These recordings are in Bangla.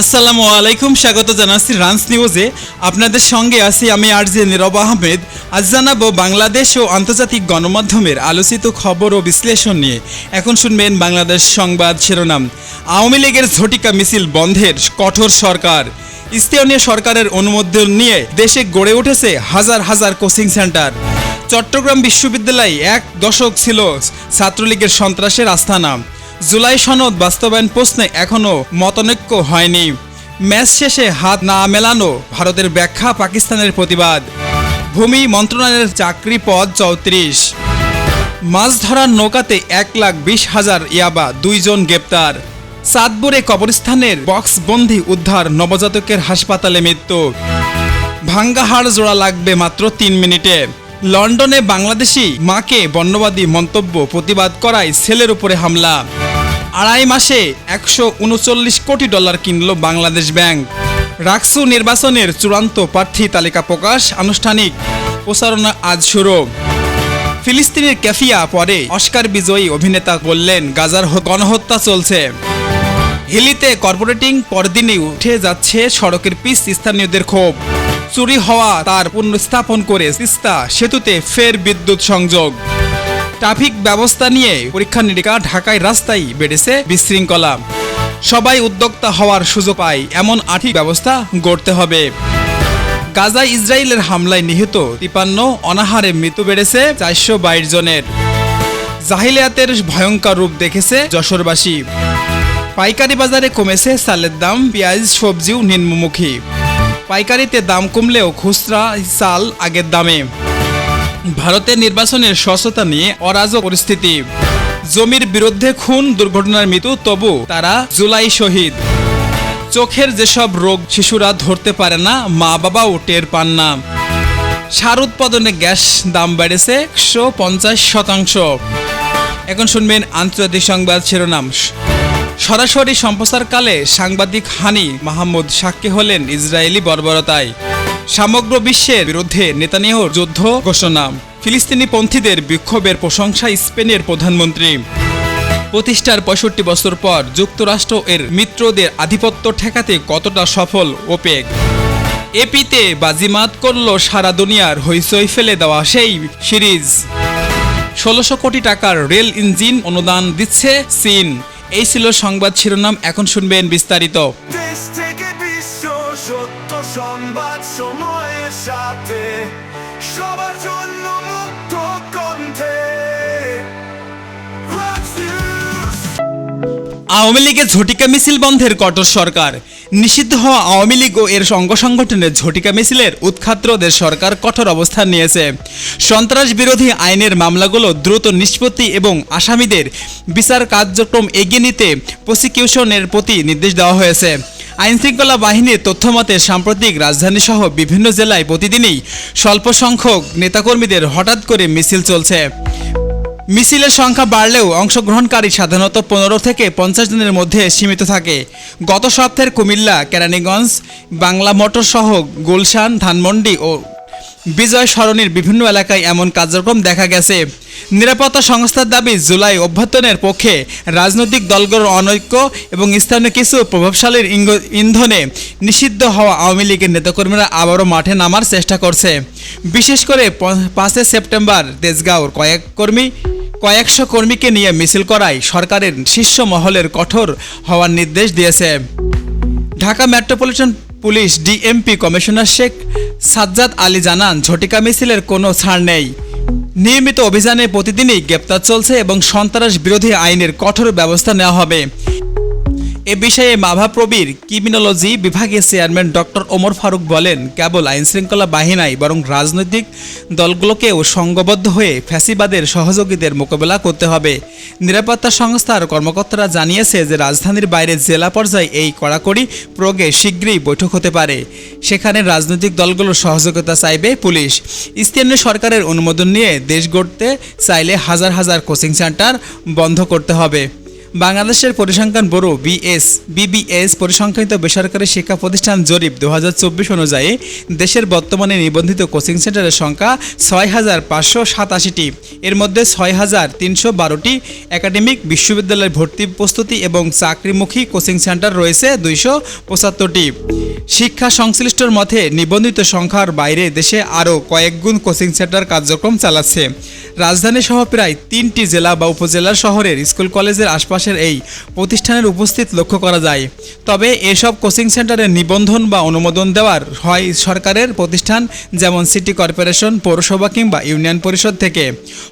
আসসালামু আলাইকুম, স্বাগত জানাচ্ছি রান্স নিউজে। আপনাদের সঙ্গে আছি আমি আর জে নীরব আহমেদ। আজ জানাব বাংলাদেশ ও আন্তর্জাতিক গণমাধ্যমের আলোচিত খবর ও বিশ্লেষণ নিয়ে। এখন শুনবেন বাংলাদেশ সংবাদ শিরোনাম। আওয়ামী লীগের ঝটিকা মিছিল বন্ধের কঠোর সরকার। স্থানীয় সরকারের অনুমোদন নিয়ে দেশে গড়ে উঠেছে হাজার হাজার কোচিং সেন্টার। চট্টগ্রাম বিশ্ববিদ্যালয় এক দশক ছিল ছাত্রলীগের সন্ত্রাসের আস্থানা জুলাই সনদ বাস্তবায়ন প্রশ্নে এখনও মতনৈক্য হয়নি। ম্যাচ শেষে হাত না মেলানো ভারতের ব্যাখ্যা পাকিস্তানের প্রতিবাদ। ভূমি মন্ত্রণালয়ের চাকরি পদ চৌত্রিশ। মাছ ধরার নৌকাতে এক লাখ বিশ হাজার ইয়াবা, দুইজন গ্রেপ্তার। সাতপুরে কবরস্থানের বক্স বন্দি উদ্ধার, নবজাতকের হাসপাতালে মৃত্যু। ভাঙ্গা হাড় জোড়া লাগবে মাত্র তিন মিনিটে। লন্ডনে বাংলাদেশি মাকে বর্ণবাদী মন্তব্য প্রতিবাদ করায় ছেলের উপরে হামলা। আড়াই মাসে একশো উনচল্লিশ কোটি ডলার কিনল বাংলাদেশ ব্যাংক। রাকসু নির্বাচনের চূড়ান্ত প্রার্থী তালিকা প্রকাশ আনুষ্ঠানিক। প্রচারণা আজ শুরু। ফিলিস্তিনের ক্যাফিয়া পরে অস্কার বিজয়ী অভিনেতা বললেন, গাজার গণহত্যা চলছে। হিলিতে কর্পোরেটিং পরদিনেই উঠে যাচ্ছে সড়কের পিচ স্থানীয়দের ক্ষোভ। চুরি হওয়া তার পুনঃস্থাপন করে তিস্তা সেতুতে ফের বিদ্যুৎ সংযোগ। ট্রাফিক ব্যবস্থা নিয়ে পরীক্ষা নিরীক্ষা ঢাকায় রাস্তায় বেড়েছে বিশৃঙ্খলা। সবাই উদ্যোক্তা হওয়ার সুযোগ পায়, এমন আর্থিক ব্যবস্থা গড়তে হবে। গাজায় ইসরায়েলের হামলায় নিহত তিপান্ন অনাহারে মৃত্যু বেড়েছে চারশো বাইশ জনের। জাহিলিয়াতের ভয়ঙ্কর রূপ দেখেছে যশোরবাসী। পাইকারি বাজারে কমেছে চালের দাম, পেঁয়াজ, সবজিও নিম্নমুখী। পাইকারিতে দাম কমলেও খুচরা, চাল আগের দামে। ভারতের নির্বাচনের স্বচ্ছতা নিয়ে অরাজক পরিস্থিতি। জমির বিরুদ্ধে খুন, দুর্ঘটনার মৃত্যু, তবু তারা জুলাই শহীদ। চোখের যেসব রোগ শিশুরা ধরতে পারে না মা বাবাও টের পান না। সার উৎপাদনে গ্যাস দাম বেড়েছে একশো পঞ্চাশ শতাংশ। এখন শুনবেন আন্তর্জাতিক সংবাদ শিরোনাম। সরাসরি সম্প্রচারকালে সাংবাদিক হানি মাহমুদ সাক্ষী হলেন ইসরায়েলি বর্বরতায়। সমগ্র বিশ্বের বিরুদ্ধে নেতানিয়াহুর যুদ্ধ ঘোষণা। ফিলিস্তিনি পন্থীদের বিক্ষোভের প্রশংসা স্পেনের প্রধানমন্ত্রী। প্রতিষ্ঠার পঁয়ষট্টি বছর পর যুক্তরাষ্ট্র এর মিত্রদের আধিপত্য ঠেকাতে কতটা সফল ওপেক। এপিতে বাজিমাত করল সারা দুনিয়ার হইচই ফেলে দেওয়া সেই সিরিজ। ষোলোশো কোটি টাকার রেল ইঞ্জিন অনুদান দিচ্ছে চীন। এই ছিল সংবাদ শিরোনাম, এখন শুনবেন বিস্তারিত। দেশ থেকে বিশ্ব সত্য সংবাদ। সাথে সবার জন্য মুক্ত কণ্ঠে। আওয়ামী লীগের ঝটিকা মিছিল বন্ধের কঠোর সরকার। নিষিদ্ধ হওয়া আওয়ামী লীগ ও এর অঙ্গ সংগঠনের ঝটিকা মিছিলের উৎখাত্রদের সরকার কঠোর অবস্থান নিয়েছে। সন্ত্রাস বিরোধী আইনের মামলাগুলো দ্রুত নিষ্পত্তি এবং আসামিদের বিচার কার্যক্রম এগিয়ে নিতে প্রসিকিউশনের প্রতি নির্দেশ দেওয়া হয়েছে। আইনশৃঙ্খলা বাহিনীর তথ্যমতে সাম্প্রতিক রাজধানী সহ বিভিন্ন জেলায় প্রতিদিনই স্বল্প সংখ্যক নেতাকর্মীদের হঠাৎ করে মিছিল চলছে। মিছিলের সংখ্যা বাড়লেও অংশগ্রহণকারী সাধারণত পনেরো থেকে পঞ্চাশ জনের মধ্যে সীমিত থাকে। গত সপ্তাহের কুমিল্লা, কেরানীগঞ্জ, বাংলা মোটর সহ গুলশান, ধানমন্ডি ও বিজয় সরণির বিভিন্ন এলাকায় এমন কার্যক্রম দেখা গেছে। নিরাপত্তা সংস্থার দাবি, জুলাই অভ্যর্থনের পক্ষে রাজনৈতিক দলগুলোর অনৈক্য এবং স্থানীয় কিছু প্রভাবশালীর ইন্ধনে নিষিদ্ধ হওয়া আওয়ামী লীগের নেতাকর্মীরা আবারও মাঠে নামার চেষ্টা করছে। বিশেষ করে পাঁচই সেপ্টেম্বর তেজগাঁওর কয়েক কর্মী, কয়েকশো কর্মীকে নিয়ে মিছিল করায় সরকারের শীর্ষ মহলের কঠোর হওয়ার নির্দেশ দিয়েছে। Dhaka metropolitan police DMP commissioner Sheikh Sajjad Ali জানান, ঝটিকা মিছিলের কোনো ছাড় নেই। নিয়মিত অভিযানে প্রতিদিনই গ্রেপ্তার চলছে এবং সন্ত্রাস বিরোধী আইনের কঠোর ব্যবস্থা নেওয়া হবে। এ বিষয়ে মাভাপ্রবির ক্রিমিনোলজি বিভাগের চেয়ারম্যান ডক্টর ওমর ফারুক বলেন, কেবল আইনশৃঙ্খলা বাহিনী বরং রাজনৈতিক দলগুলোকেও সংঘবদ্ধ হয়ে ফ্যাসিবাদের সহযোগীদের মোকাবেলা করতে হবে। নিরাপত্তা সংস্থার কর্মকর্তারা জানিয়েছে যে রাজধানীর বাইরে জেলা পর্যায়ে এই কড়াকড়ি প্রয়োগে শীঘ্রই বৈঠক হতে পারে। সেখানে রাজনৈতিক দলগুলোর সহযোগিতা চাইবে পুলিশ। স্থানীয় সরকারের অনুমোদন নিয়ে দেশ গড়তে চাইলে হাজার হাজার কোচিং সেন্টার বন্ধ করতে হবে। বাংলাদেশের পরিসংখ্যান ব্যুরো বিএস, বিবিএস পরিসংখ্যানিত বেসরকারি শিক্ষা প্রতিষ্ঠান জরিপ দু হাজার চব্বিশ অনুযায়ী দেশের বর্তমানে নিবন্ধিত কোচিং সেন্টারের সংখ্যা ছয় হাজার পাঁচশো সাতাশিটি। এর মধ্যে ছয় হাজার তিনশো বারোটি একাডেমিক বিশ্ববিদ্যালয়ের ভর্তি প্রস্তুতি এবং চাকরিমুখী কোচিং সেন্টার রয়েছে দুইশো পঁচাত্তরটি। শিক্ষা সংশ্লিষ্টর মতে নিবন্ধিত সংখ্যার বাইরে দেশে আরও কয়েকগুণ কোচিং সেন্টার কার্যক্রম চালাচ্ছে। রাজধানী সহ প্রায় তিনটি জেলা বা উপজেলার শহরের স্কুল কলেজের আশপাশের এই প্রতিষ্ঠানের উপস্থিত লক্ষ্য করা যায়। তবে এসব কোচিং সেন্টারের নিবন্ধন বা অনুমোদন দেওয়ার হয় সরকারের প্রতিষ্ঠান, যেমন সিটি কর্পোরেশন, পৌরসভা কিংবা ইউনিয়ন পরিষদ থেকে।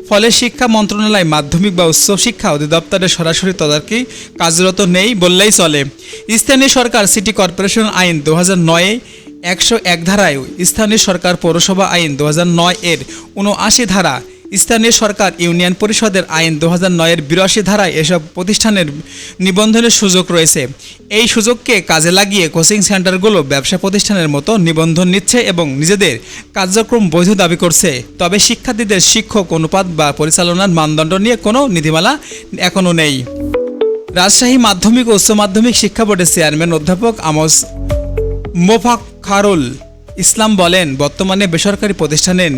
ফলে শিক্ষা মন্ত্রণালয় মাধ্যমিক বা উচ্চ শিক্ষা অধিদপ্তরের সরাসরি তদারকি কার্যরত নেই বললেই চলে। স্থানীয় সরকার সিটি কর্পোরেশন আইন দু হাজার নয়ে একশো এক ধারায় স্থানীয় সরকার পৌরসভা আইন দু হাজার নয় এর উনআশি ধারা স্থানীয় সরকার, ইউনিয়ন পরিষদের আইন দু হাজার নয়ের বিরাশি ধারায় এসব প্রতিষ্ঠানের নিবন্ধনের সুযোগ রয়েছে। এই সুযোগকে কাজে লাগিয়ে কোচিং সেন্টারগুলো ব্যবসা প্রতিষ্ঠানের মতো নিবন্ধন নিচ্ছে এবং নিজেদের কার্যক্রম বৈধ দাবি করছে। তবে শিক্ষার্থীদের শিক্ষক অনুপাত বা পরিচালনার মানদণ্ড নিয়ে কোনো নীতিমালা এখনও নেই। রাজশাহী মাধ্যমিক ও উচ্চ মাধ্যমিক শিক্ষা বোর্ডের চেয়ারম্যান অধ্যাপক আমস মোফাক্ষারুল ইসলাম বলেন, বর্তমানে বেসরকারি প্রতিষ্ঠানের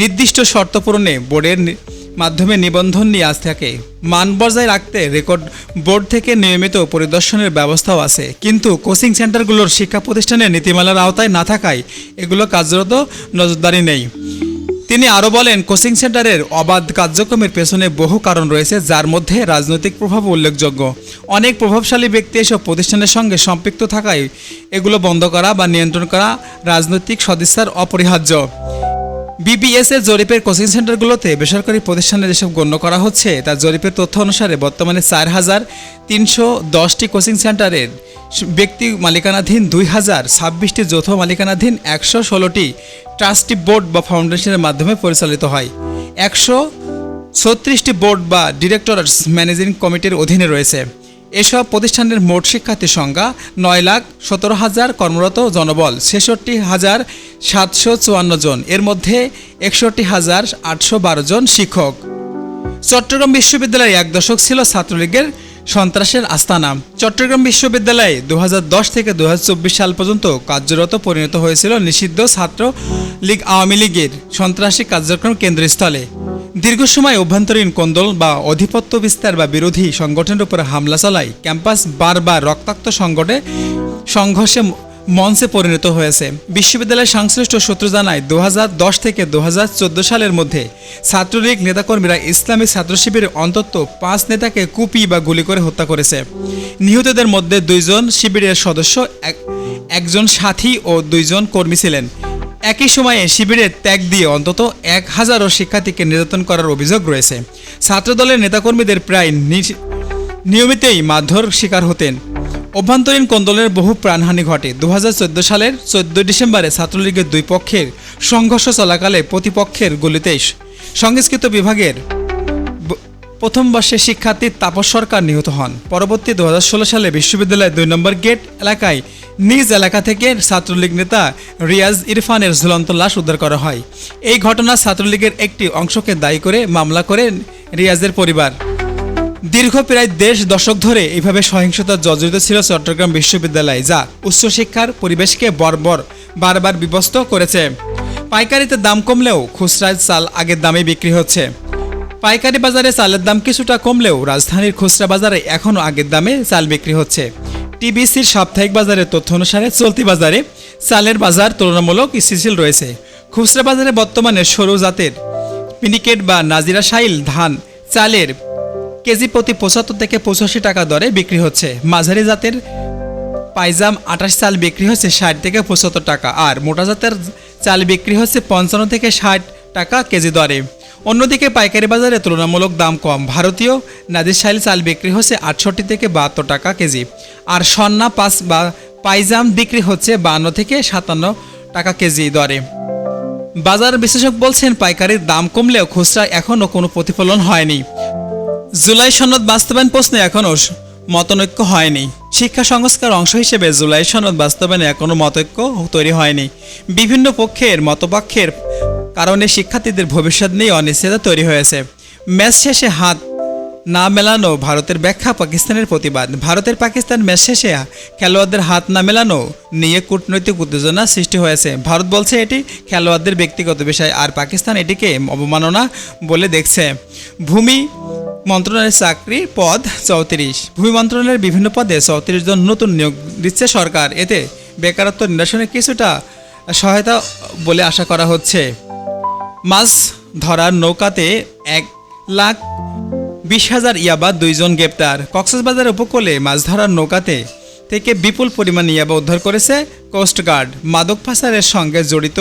নির্দিষ্ট শর্ত পূরণে বোর্ডের মাধ্যমে নিবন্ধন নিয়ে আজ থাকে মান বজায় রাখতে রেকর্ড বোর্ড থেকে নিয়মিত পরিদর্শনের ব্যবস্থাও আছে। কিন্তু কোচিং সেন্টারগুলোর শিক্ষা প্রতিষ্ঠানের নীতিমালার আওতায় না থাকায় এগুলো কার্যরত নজরদারি নেই। তিনি আরও বলেন, কোচিং সেন্টারের অবাধ কার্যক্রমের পেছনে বহু কারণ রয়েছে, যার মধ্যে রাজনৈতিক প্রভাব উল্লেখযোগ্য। অনেক প্রভাবশালী ব্যক্তি এসব প্রতিষ্ঠানের সঙ্গে সম্পৃক্ত থাকায় এগুলো বন্ধ করা বা নিয়ন্ত্রণ করা রাজনৈতিক সদিচ্ছার অপরিহার্য। বিবিএস এর জরিপের কোচিং সেন্টারগুলোতে বেসরকারি প্রতিষ্ঠানে যেসব গণ্য করা হচ্ছে, তার জরিপের তথ্য অনুসারে বর্তমানে চার হাজার তিনশো দশটি কোচিং সেন্টারের ব্যক্তি মালিকানাধীন দুই হাজার ছাব্বিশটি যৌথ মালিকানাধীন একশো ষোলোটি ট্রাস্টি বোর্ড বা ফাউন্ডেশনের মাধ্যমে পরিচালিত হয়। একশো ছত্রিশটি বোর্ড বা ডিরেক্টরস ম্যানেজিং কমিটির অধীনে রয়েছে। এসব প্রতিষ্ঠানের মোট শিক্ষার্থীর সংখ্যা নয় লাখ সতেরো হাজার কর্মরত জনবল, ছেষট্টি হাজার সাতশো চুয়ান্ন জন। এর মধ্যে একষট্টি হাজার আটশো বারো জন শিক্ষক। চট্টগ্রাম বিশ্ববিদ্যালয়ে এক দশক ছিল ছাত্রলীগের সন্ত্রাসের আস্তানা। চট্টগ্রাম বিশ্ববিদ্যালয়ে দু হাজার দশ থেকে দু হাজার চব্বিশ সাল পর্যন্ত কার্যরত পরিণত হয়েছিল নিষিদ্ধ ছাত্র লীগ আওয়ামী লীগের সন্ত্রাসী কার্যক্রম কেন্দ্রস্থলে। দীর্ঘ সময় অভ্যন্তরীণ কোন্দল বা আধিপত্য বিস্তার বা বিরোধী সংগঠনের উপর হামলা চালায়, ক্যাম্পাস বারবার রক্তাক্ত সংগঠে সংঘর্ষে মঞ্চে পরিণত হয়েছে। বিশ্ববিদ্যালয়ের সংশ্লিষ্ট সূত্র জানায় দু হাজার দশ থেকে দু হাজার চোদ্দ সালের মধ্যে ছাত্রলীগ নেতাকর্মীরা ইসলামিক ছাত্র শিবিরের অন্তত পাঁচ নেতাকে কুপি বা গুলি করে হত্যা করেছে। নিহতদের মধ্যে দুইজন শিবিরের সদস্য, এক- একজন সাথী ও দুইজন কর্মী ছিলেন। একই সময়ে শিবিরের ত্যাগ দিয়ে অন্তত এক হাজারও শিক্ষার্থীকে নির্যাতন করার অভিযোগ রয়েছে। ছাত্রদলের নেতাকর্মীদের প্রায় নিয়মিতই মারধর শিকার হতেন। অভ্যন্তরীণ কোন্দলের বহু প্রাণহানি ঘটে। দু হাজার চোদ্দ সালের চোদ্দ ডিসেম্বরে ছাত্রলীগের দুই পক্ষের সংঘর্ষ চলাকালে প্রতিপক্ষের গুলিতে সংস্কৃত বিভাগের প্রথম বর্ষের শিক্ষার্থী তাপস সরকার নিহত হন। পরবর্তী দু হাজার ষোলো সালে বিশ্ববিদ্যালয়ের দুই নম্বর গেট এলাকায় নিজ এলাকা থেকে ছাত্রলীগ নেতা রিয়াজ ইরফানের ঝুলন্ত লাশ উদ্ধার করা হয়। এই ঘটনা ছাত্রলীগের একটি অংশকে দায়ী করে মামলা করেন রিয়াজের পরিবার। দীর্ঘ প্রায় দেড় দশক ধরে এইভাবে সহিংসতা জর্জরিত ছিল চট্টগ্রাম বিশ্ববিদ্যালয়, যা উচ্চশিক্ষার পরিবেশকে বর্বর, বারবার বিবস্ত করেছে। পাইকারিতে দাম কমলেও খুচরায় চাল আগের দামে বিক্রি হচ্ছে। পাইকারি বাজারে চালের দাম কিছুটা কমলেও রাজধানীর খুচরা বাজারে এখনও আগের দামে চাল বিক্রি হচ্ছে। টিবিসির সাপ্তাহিক বাজারের তথ্য অনুসারে চলতি বাজারে চালের বাজার তুলনামূলক স্থিতিশীল রয়েছে। খুচরা বাজারে বর্তমানে সরু জাতের মিনিকেট বা নাজিরা সাইল ধান চালের কেজি প্রতি পঁচাত্তর থেকে পঁচাশি টাকা দরে বিক্রি হচ্ছে। মাঝারি জাতের পাইজাম আঠাশ চাল বিক্রি হচ্ছে ষাট থেকে পঁচাত্তর টাকা, আর মোটা জাতের চাল বিক্রি হচ্ছে পঞ্চান্ন থেকে ষাট টাকা কেজি দরে। অন্যদিকে পাইকারি বাজারে তুলনামূলক দাম কম। ভারতীয় নাদির শাইল চাল বিক্রি হচ্ছে আটষট্টি থেকে বাহাত্তর টাকা কেজি। আর সন্না পাঁচ বা পাইজাম বিক্রি হচ্ছে বান্ন থেকে সাতান্ন টাকা কেজি দরে। বাজার বিশ্লেষক বলছেন, পাইকারির দাম কমলেও খুচরা এখনও কোনো প্রতিফলন হয়নি। জুলাই সনদ বাস্তবায়ন প্রশ্নে এখনও মতনৈক্য হয়নি। শিক্ষা সংস্কার অংশ হিসেবে জুলাই সনদ বাস্তবায়নে এখনও মতৈক্য তৈরি হয়নি। বিভিন্ন পক্ষের, মতপক্ষের কারণে শিক্ষার্থীদের ভবিষ্যৎ নিয়ে অনিশ্চয়তা তৈরি হয়েছে। ম্যাচ শেষে হাত না মেলানো ভারতের ব্যাখ্যা পাকিস্তানের প্রতিবাদ। ভারতের পাকিস্তান ম্যাচ শেষে খেলোয়াড়দের হাত না মেলানো নিয়ে কূটনৈতিক উত্তেজনা সৃষ্টি হয়েছে। ভারত বলছে এটি খেলোয়াড়দের ব্যক্তিগত বিষয়, আর পাকিস্তান এটিকে অবমাননা বলে দেখছে। ভূমি মন্ত্রণালয়ের চাকরি পদ চৌত্রিশ। ভূমি মন্ত্রণালয়ের বিভিন্ন পদে চৌত্রিশ জন নতুন নিয়োগ দিচ্ছে সরকার। এতে বেকারত্ব নিরসনে কিছুটা সহায়তা বলে আশা করা হচ্ছে। মাছ ধরার নৌকাতে এক লাখ বিশ হাজার ইয়াবা দুইজন গ্রেপ্তার। কক্সবাজার উপকূলে মাছ ধরার নৌকাতে থেকে বিপুল পরিমাণ ইয়াবা উদ্ধার করেছে কোস্টগার্ড মাদক পাচারের সঙ্গে জড়িত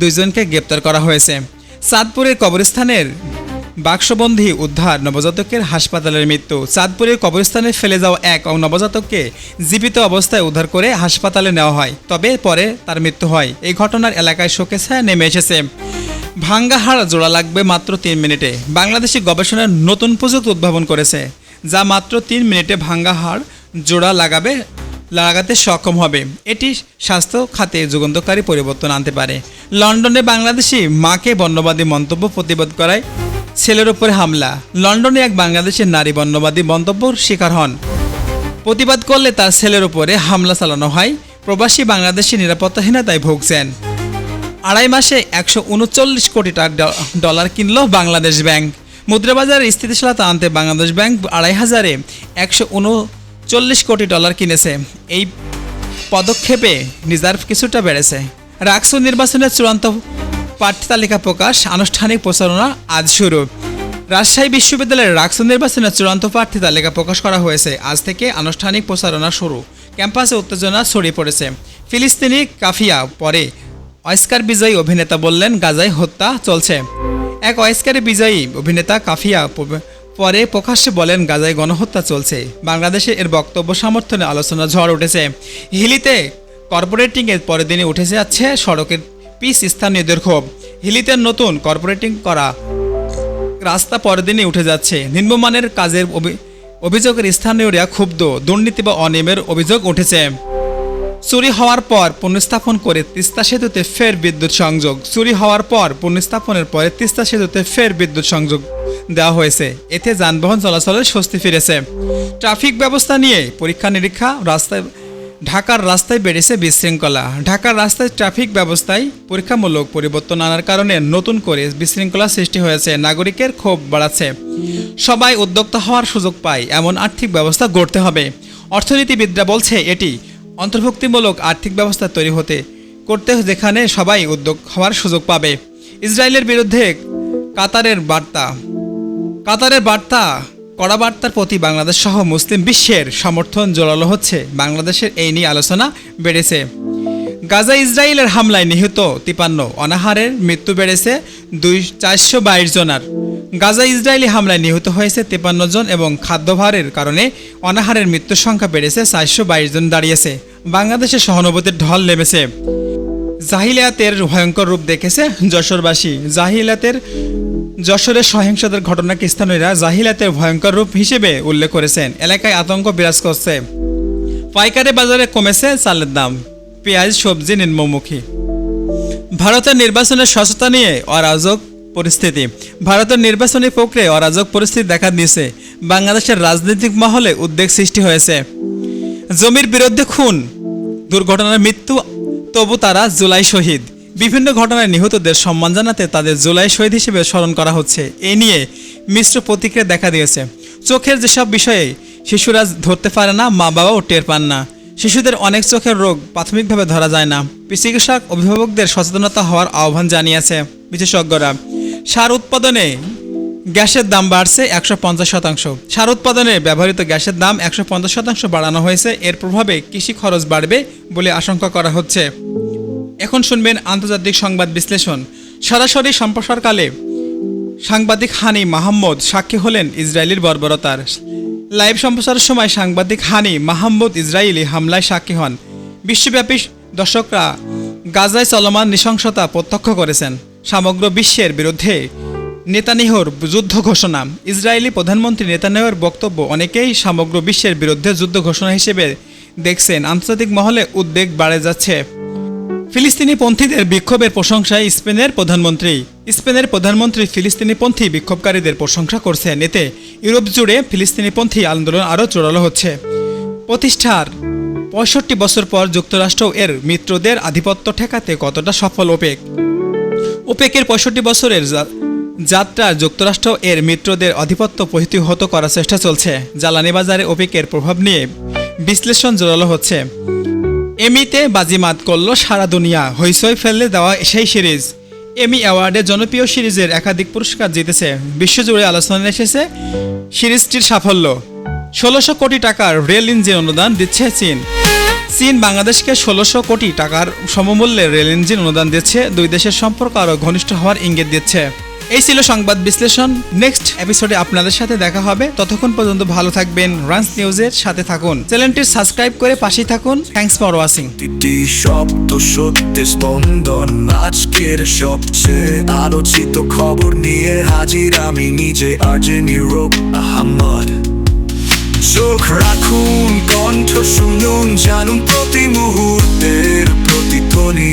দুইজনকে গ্রেপ্তার করা হয়েছে। চাঁদপুরের কবরস্থানের বাক্সবন্ধী উদ্ধার নবজাতকের হাসপাতালের মৃত্যু। চাঁদপুরের কবরস্থানে ফেলে যাওয়া এক ও নবজাতককে জীবিত অবস্থায় উদ্ধার করে হাসপাতালে নেওয়া হয়, তবে পরে তার মৃত্যু হয়। এই ঘটনার এলাকায় শোকেছায়া নেমে এসেছে। ভাঙ্গা হাড় জোড়া লাগবে মাত্র তিন মিনিটে। বাংলাদেশি গবেষণার নতুন প্রযুক্তি উদ্ভাবন করেছে, যা মাত্র তিন মিনিটে ভাঙ্গা হাড় জোড়া লাগাবে, লাগাতে সক্ষম হবে। এটি স্বাস্থ্য খাতে যুগান্তকারী পরিবর্তন আনতে পারে। লন্ডনে বাংলাদেশি মাকে বর্ণবাদী মন্তব্য প্রতিবাদ করায় ছেলের উপরে হামলা। লন্ডনে এক বাংলাদেশের নারী বর্ণবাদী মন্তব্যর শিকার হন। প্রতিবাদ করলে তার ছেলের উপরে হামলা চালানো হয়। প্রবাসী বাংলাদেশি নিরাপত্তাহীনতায় ভুগছেন। আড়াই মাসে একশো উনচল্লিশ কোটি টাকা ডলার কিনল বাংলাদেশ ব্যাংক। মুদ্রাবাজারের স্থিতিশীলতা আনতে বাংলাদেশ ব্যাংক আড়াই হাজারে একশো উনচল্লিশ কোটি ডলার কিনেছে। এই পদক্ষেপে রিজার্ভ কিছুটা বেড়েছে। রাকসু নির্বাচনের চূড়ান্ত প্রার্থী তালিকা প্রকাশ, আনুষ্ঠানিক প্রচারণা আজ শুরু। রাজশাহী বিশ্ববিদ্যালয়ের রাকসু নির্বাচনের চূড়ান্ত প্রার্থী তালিকা প্রকাশ করা হয়েছে। আজ থেকে আনুষ্ঠানিক প্রচারণা শুরু। ক্যাম্পাসে উত্তেজনা ছড়িয়ে পড়েছে। ফিলিস্তিনি কাফিয়া পরে অস্কার বিজয়ী অভিনেতা বললেন, গাজায় হত্যা চলছে। এক অস্কারে বিজয়ী অভিনেতা কাফিয়া পরে প্রকাশ্যে বলেন, গাজায় গণহত্যা চলছে। বাংলাদেশে এর বক্তব্য সমর্থনে আলোচনা ঝড় উঠেছে। হিলিতে কর্পোরেটিংয়ের পরের দিনে উঠে যাচ্ছে সড়কের পিস স্থানীয়দের ক্ষোভ হিলিতে নতুন কর্পোরেটিং করা রাস্তা পরের দিনই উঠে যাচ্ছে। নিম্নমানের কাজের অভি- অভিযোগের স্থানীয়রা ক্ষুব্ধ। দুর্নীতি বা অনিয়মের অভিযোগ উঠেছে। চুরি হওয়ার পর পুনঃস্থাপন করে তিস্তা সেতুতে ফের বিদ্যুৎ সংযোগ। চুরি হওয়ার পর পুনঃস্থাপনের পরে তিস্তা সেতুতে ফের বিদ্যুৎ সংযোগ দেওয়া হয়েছে। এতে যানবাহন চলাচলের স্বস্তি ফিরেছে। ট্রাফিক ব্যবস্থা নিয়ে পরীক্ষা নিরীক্ষা রাস্তায় ঢাকার রাস্তায় বেড়েছে বিশৃঙ্খলা। ঢাকার রাস্তায় ট্রাফিক ব্যবস্থায় পরীক্ষামূলক পরিবর্তন আনার কারণে নতুন করে বিশৃঙ্খলা সৃষ্টি হয়েছে। নাগরিকের ক্ষোভ বাড়াচ্ছে। সবাই উদ্যোক্তা হওয়ার সুযোগ পায়। এমন আর্থিক ব্যবস্থা গড়তে হবে। অর্থনীতিবিদরা বলছে এটি অন্তর্ভুক্তিমূলক আর্থিক ব্যবস্থা তৈরি হতে করতে যেখানে সবাই উদ্যোগ হওয়ার সুযোগ পাবে। ইসরায়েলের বিরুদ্ধে কাতারের বার্তা। কাতারের বার্তা, কড়া বার্তার প্রতি বাংলাদেশ সহ মুসলিম বিশ্বের সমর্থন জোরালো হচ্ছে। বাংলাদেশের এই নিয়ে আলোচনা বেড়েছে। গাজা ইসরায়েলের হামলায় নিহত তিপান্ন অনাহারের মৃত্যু বেড়েছে দুই চারশো বাইশ জনার। গাজা ইসরায়েলি হামলায় নিহত হয়েছে তিপান্ন জন এবং খাদ্যভারের কারণে অনাহারের মৃত্যুর সংখ্যা বেড়েছে চারশো বাইশ জন দাঁড়িয়েছে। বাংলাদেশে সহানুভূতির ঢল নেমেছে। জাহিলিয়াতের ভয়ঙ্কর রূপ দেখেছে যশোরবাসী। জাহিলাতের যশোরের সহিংসতার ঘটনাকে স্থানীয়রা জাহিলাতের ভয়ঙ্কর রূপ হিসেবে উল্লেখ করেছেন। এলাকায় আতঙ্ক বিরাজ করছে। পাইকারি বাজারে কমেছে চালের দাম। পেঁয়াজ, সবজি, নিম্নমুখী। ভারতের নির্বাচনের স্বচ্ছতা নিয়ে অরাজক পরিস্থিতি। ভারতের নির্বাচনী প্রক্রিয়ায় অরাজক পরিস্থিতি দেখা দিয়েছে। বাংলাদেশের রাজনৈতিক মহলে উদ্বেগ সৃষ্টি হয়েছে। জমির বিরুদ্ধে খুন দুর্ঘটনার মৃত্যু, তবু তারা জুলাই শহীদ। বিভিন্ন ঘটনায় নিহতদের সম্মান জানাতে তাদের জুলাই শহীদ হিসেবে স্মরণ করা হচ্ছে। এ নিয়ে মিশ্র প্রতিক্রিয়া দেখা দিয়েছে। চোখের যেসব বিষয়ে শিশুরা ধরতে পারে না মা বাবাও টের পান না। শিশুদের অনেক চোখের রোগ প্রাথমিকভাবে ধরা যায় না। চিকিৎসক, অভিভাবকদের সচেতনতা হওয়ার আহ্বান জানিয়েছে বিশেষজ্ঞরা। সার উৎপাদনে গ্যাসের দাম বাড়ছে একশো পঞ্চাশ শতাংশ। সার উৎপাদনে ব্যবহৃত গ্যাসের দাম একশো পঞ্চাশ শতাংশ বাড়ানো হয়েছে। এর প্রভাবে কৃষি খরচ বাড়বে বলে আশঙ্কা করা হচ্ছে। এখন শুনবেন আন্তর্জাতিক সংবাদ বিশ্লেষণ। সরাসরি সম্প্রসারকালে সাংবাদিক হানি মাহমুদ সাক্ষী হলেন ইসরায়েলির বর্বরতার। লাইভ সম্প্রচারের সময় সাংবাদিক হানি মাহমুদ ইসরায়েলি হামলায় সাক্ষী হন। বিশ্বব্যাপী দর্শকরা গাজায় চলমান নৃশংসতা প্রত্যক্ষ করেছেন। সমগ্র বিশ্বের বিরুদ্ধে নেতানিহর যুদ্ধ ঘোষণা। ইসরায়েলি প্রধানমন্ত্রী নেতানিহর বক্তব্য অনেকেই সমগ্র বিশ্বের বিরুদ্ধে যুদ্ধ ঘোষণা হিসেবে দেখছেন। আন্তর্জাতিক মহলে উদ্বেগ বাড়ে যাচ্ছে। ফিলিস্তিনি পন্থীদের বিক্ষোভের প্রশংসায় স্পেনের প্রধানমন্ত্রী স্পেনের প্রধানমন্ত্রী ফিলিস্তিনি পন্থী বিক্ষোভকারীদের প্রশংসা করছেন। এতে ইউরোপ জুড়ে ফিলিস্তিনি পন্থী আন্দোলন আরও জোরালো হচ্ছে। প্রতিষ্ঠার পঁয়ষট্টি বছর পর যুক্তরাষ্ট্র এর মিত্রদের আধিপত্য ঠেকাতে কতটা সফল ওপেক? ওপেকের পঁয়ষট্টি বছরের যাত্রা যুক্তরাষ্ট্র এর মিত্রদের আধিপত্য প্রতিহত করার চেষ্টা চলছে। জ্বালানি বাজারে ওপেকের প্রভাব নিয়ে বিশ্লেষণ জোরালো হচ্ছে। এমিতে বাজিমাত করল সারা দুনিয়া। হইসই ফেললে দেওয়া সেই সিরিজ। এমি অ্যাওয়ার্ডে জনপ্রিয় সিরিজের একাধিক পুরস্কার জিতেছে। বিশ্বজুড়ে আলোচনায় এসেছে সিরিজটির সাফল্য। ষোলোশো কোটি টাকার রেল ইঞ্জিন অনুদান দিচ্ছে চীন। চীন বাংলাদেশকে ষোলোশো কোটি টাকার সমমূল্যে রেল ইঞ্জিন অনুদান দিচ্ছে। দুই দেশের সম্পর্ক আরও ঘনিষ্ঠ হওয়ার ইঙ্গিত দিচ্ছে। এই ছিল সংবাদ বিশ্লেষণ। নেক্সট এপিসোডে আপনাদের সাথে দেখা হবে। ততক্ষণ পর্যন্ত ভালো থাকবেন। রান্স নিউজের সাথে থাকুন। চ্যানেলটি সাবস্ক্রাইব করে পাশেই থাকুন। থ্যাংকস ফর ওয়াচিং শব্দ সত্যি স্পন্দন। আজকের সবচেয়ে আলোচিত খবর নিয়ে হাজির আমি নিজে আর্জেন ইউরোপ আহমদ চোখ রাখুন, কণ্ঠ শুনুন, জানুন প্রতি মুহূর্তের প্রতিধ্বনি